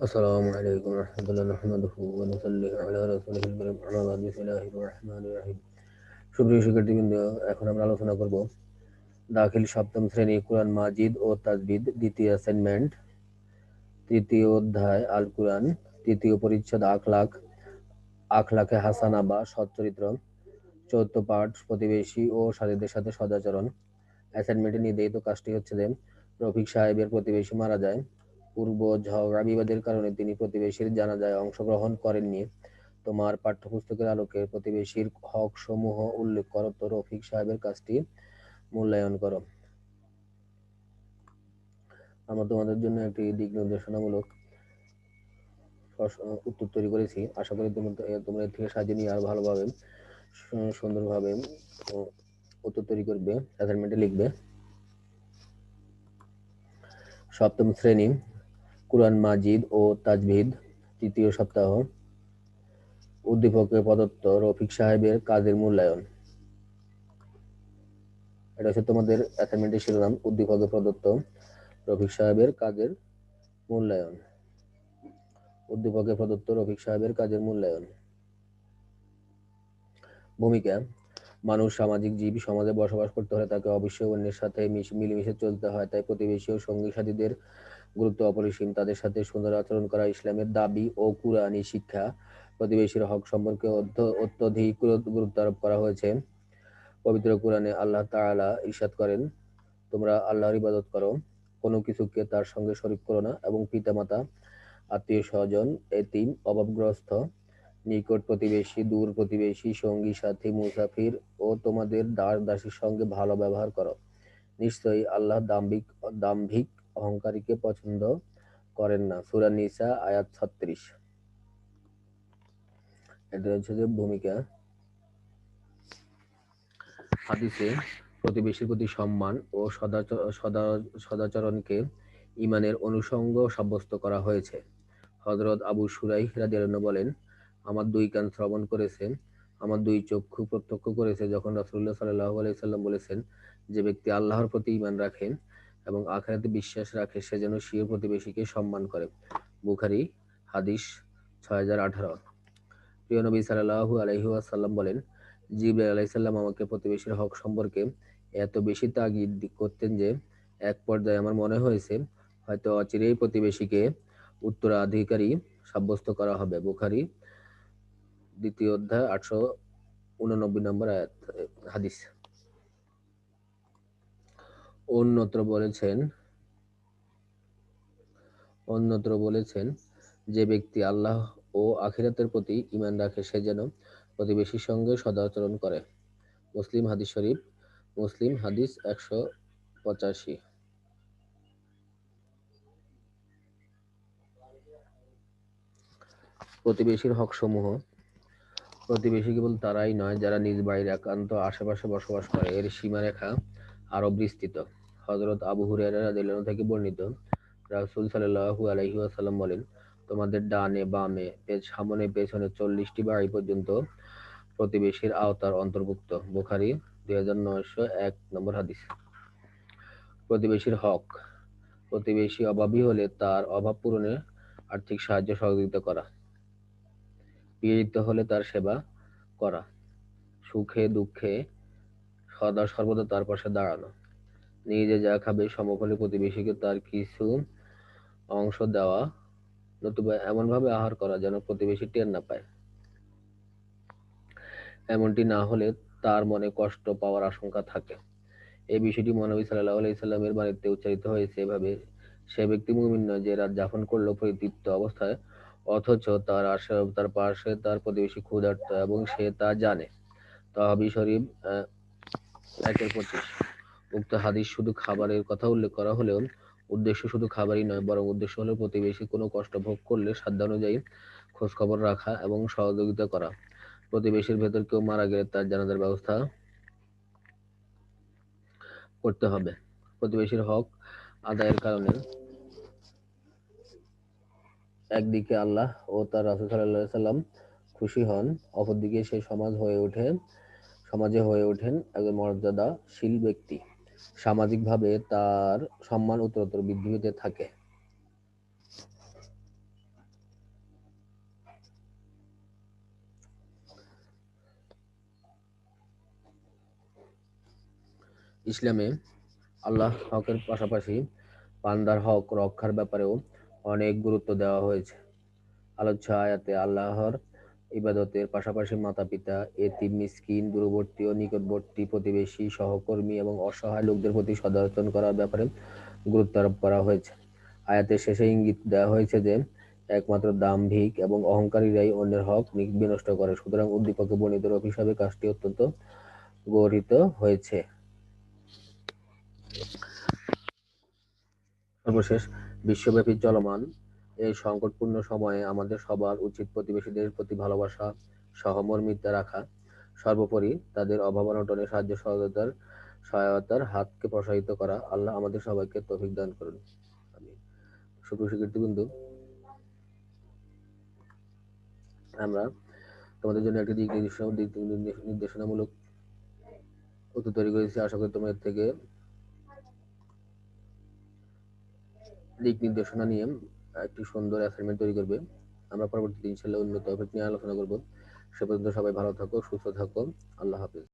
السلام عليكم ورحمة الله نحمده ونصلي على رسوله الكريم أما بعد بسم الله الرحمن الرحيم সুপ্রিয় শিক্ষার্থীবৃন্দ এখন আমরা আলোচনা করব দাখিল সপ্তম শ্রেণী কোরআন মাজিদ ও তাজবিদ দ্বিতীয় অ্যাসাইনমেন্ট তৃতীয় অধ্যায় আল কোরআন তৃতীয় পরিচ্ছদ আখলাখ আখলাখে হাসানা বা সচ্চরিত্র চৌদ্দ পাঠ প্রতিবেশী ও সাথীদের সাথে সদাচরণ অ্যাসাইনমেন্টে নির্ধারিত কাজটি হচ্ছে যে রফিক সাহেবের প্রতিবেশী মারা যায় পূর্ব ঝগড়া বিবাদের কারণে তিনি প্রতিবেশীর জানাজায় অংশগ্রহণ করেননি। তোমার পাঠ্যপুস্তকের আলোকে প্রতিবেশীর হক সমূহ উল্লেখ করো তো, রফিক সাহেবের কাজটি মূল্যায়ন করো। আমরা তোমাদের জন্য একটি দিক নির্দেশনামূলক উত্তর তৈরি করেছি। আশা করি তোমরা এর থেকে সাহায্য নিয়ে আরও ভালোভাবে সুন্দরভাবে উত্তর তৈরি করবে অ্যাসাইনমেন্টে লিখবে। সপ্তম শ্রেণি কুরআন মাজিদ ও তাজভিদ তৃতীয় সপ্তাহ। উদ্দীপকের প্রদত্ত রফিক সাহেবের কাজের মূল্যায়ন। এটা হচ্ছে তোমাদের অ্যাসাইনমেন্টের শিরোনাম উদ্দীপকে প্রদত্ত রফিক সাহেবের কাজের মূল্যায়ন। উদ্দীপকে প্রদত্ত রফিক সাহেবের কাজের মূল্যায়ন। ভূমিকা, মানুষ, সামাজিক জীব, সমাজে বসবাস করতে হলে তাকে অবশ্যই অন্যের সাথে মিলেমিশে চলতে হয়। তাই প্রতিবেশী ও সঙ্গী সাথীদের গুরুত্ব অপরিসীম। তাদের সাথে সুন্দর আচরণ করা ইসলামের দাবি ও কুরআনী শিক্ষা প্রতিবেশীর হক সম্পর্কে অত্যধিক গুরুত্ব আরোপ করা হয়েছে। পবিত্র কোরআনে আল্লাহ তাআলা ইরশাদ করেন, তোমরা আল্লাহর ইবাদত করো, কোনো কিছুকে তার সঙ্গে শরিক করো না এবং পিতামাতা, আত্মীয় স্বজন, এতিম, অভাবগ্রস্ত, নিকট প্রতিবেশী, দূর প্রতিবেশী, সঙ্গী, সাথী, মুসাফির ও তোমাদের দাস দাসীর সঙ্গে ভালো ব্যবহার করো। নিশ্চয়ই আল্লাহ দাম্ভিক দাম্ভিক অহংকারীকে পছন্দ করেন না। সুরা নিসা, আয়াত ছত্রিশ। এটা হচ্ছে যে ভূমিকা। হাদিসে প্রতিবেশীর প্রতি সম্মান ও সদাচরণকে ইমানের অনুষঙ্গ সাব্যস্ত করা হয়েছে। হজরত আবু সুরাই রাজিয়াল বলেন, আমার দুই কান শ্রবণ করেছে, আমার দুই চক্ষু প্রত্যক্ষ করেছে। যখন রাসুল্লাহ সাল্লাহ আলাইসাল্লাম বলেছেন যে ব্যক্তি আল্লাহর প্রতি ইমান রাখেন এবং আখেরাতে বিশ্বাস রাখে সে যেন স্বীয় প্রতিবেশীকে সম্মান করে। বুখারি, হাদিস, ছয় হাজার আঠারো। প্রিয় নবী সাল্লাহু আলহি আসাল্লাম বলেন, জিবরাইল আলাইসাল্লাম আমাকে প্রতিবেশীর হক সম্পর্কে এত বেশি তাগিদ করতেন যে, এক পর্যায়ে আমার মনে হয়েছে, হয়তো অচিরেই প্রতিবেশীকে উত্তরাধিকারী সাব্যস্ত করা হবে। বুখারি, দ্বিতীয় অধ্যায়, আটশো উননব্বই নম্বর আয়াত হাদিস। অন্যত্র বলেছেন অন্যত্র বলেছেন যে ব্যক্তি আল্লাহ ও আখিরাতের প্রতি ইমান রাখে, সে যেন প্রতিবেশীর সঙ্গে সদাচরণ করে। মুসলিম হাদিস শরীফ, মুসলিম হাদিস একশো পঁচাশি। প্রতিবেশীর হক সমূহ প্রতিবেশী কেবল তারাই নয়, যারা নিজ বাড়ির একান্ত আশেপাশে বসবাস করে, এর সীমারেখা আরও বিস্তৃত। হজরত আবু হুরায়রা থেকে বর্ণিত, রাসূল সাল্লাল্লাহু আলাইহি ওয়াসাল্লাম বলেন, তোমাদের ডানে বামে সামনে পেছনে চল্লিশটি বাড়ি পর্যন্ত প্রতিবেশীর আওতার অন্তর্ভুক্ত। বুখারি দুই হাজার নয়শো এক নম্বর হাদিস। প্রতিবেশীর হক। প্রতিবেশী অভাবী হলে তার অভাব পূরণে আর্থিক সাহায্য সহযোগিতা করা। পীড়িত হলে তার সেবা করা। সুখে, দুঃখে সদা সর্বদা তার পাশে দাঁড়ানো। নিজে যা খাবে সমফলে প্রতিবেশীকে তার কিছু অংশ দেওয়া, নতুবা এমনভাবে আহার করা যেন প্রতিবেশী টের না পায়। এমনটি না হলে তার মনে কষ্ট পাওয়ার আশঙ্কা থাকে। এই বিষয়টি মহানবী সাল্লাহ আলাইসাল্লামের বাড়িতে উচ্চারিত হয়েছে। এভাবে সে ব্যক্তি মুমিন নয় যে রাত যাপন করল পরিতৃপ্ত অবস্থায়, অথচ তার আশে তার পাশে তার প্রতিবেশী ক্ষুধার্ত এবং সে তা জানে। তাহাবি শরীফ একের পঁচিশ। উক্ত হাদিস শুধু খাবারের কথা উল্লেখ করা হলেও উদ্দেশ্য শুধু খাবারই নয়, বরং উদ্দেশ্য হলো প্রতিবেশী কোনো কষ্ট ভোগ করলে সাধ্যানুযায়ী খোঁজ খবর রাখা এবং সহযোগিতা করা। প্রতিবেশীর ভেতর কেউ মারা গেলে তার জানাজার ব্যবস্থা করতে হবে। প্রতিবেশীর হক আদায়ের কারণে একদিকে আল্লাহ ও তার রাসুল সাল্লাহ সাল্লাম খুশি হন, অপরদিকে সে সমাজ হয়ে ওঠে সমাজে হয়ে ওঠেন একজন মর্যাদাশীল ব্যক্তি। সামাজিকভাবে তার সম্মান উত্তরোত্তর বৃদ্ধি পেতে থাকে। ইসলামে আল্লাহ হকের পাশাপাশি পান্দার হক রক্ষার ব্যাপারেও অনেক গুরুত্ব দেওয়া হয়েছে। আলোচ্য আয়াতে আল্লাহর ইবাদতের পাশাপাশি মাতা পিতা এতিম, মিসকিন, দূরবর্তী ও নিকটবর্তী প্রতিবেশী, সহকর্মী এবং অসহায় লোকদের প্রতি সদাচরণ করার ব্যাপারে গুরুত্ব আরোপ করা হয়েছে। আয়াতের শেষে ইঙ্গিত দেওয়া হয়েছে যে, একমাত্র দাম্ভিক এবং অহংকারীরাই অন্যের হক বিনষ্ট করে। সুতরাং উদ্দীপকে বর্ণিত রূপ হিসাবে কাজটি অত্যন্ত গঠিত হয়েছে। সর্বশেষ, বিশ্বব্যাপী চলমান এই সংকটপূর্ণ সময়ে আমাদের সবার উচিত প্রতিবেশীদের প্রতি ভালোবাসা সহমর্মিতা রাখা, সর্বোপরি তাদের অভাব অনটনে সাহায্য সহযোগিতার সহায়তার হাতকে প্রসারিত করা। আল্লাহ আমাদের সবাইকে তৌফিক দান করুন। আমি আমরা তোমাদের জন্য একটি দিক নির্দেশনামূলক উত্তর তৈরি করেছি। আশা করি তোমাদের থেকে দিক নির্দেশনা নিয়ে একটি সুন্দর অ্যাসাইনমেন্ট তৈরি করবে। আমরা পরবর্তীতে ইনশাল্লাহ উন্নত টপিক নিয়ে আলোচনা করব। সে পর্যন্ত সবাই ভালো থাকো, সুস্থ থাকো। আল্লাহ হাফিজ।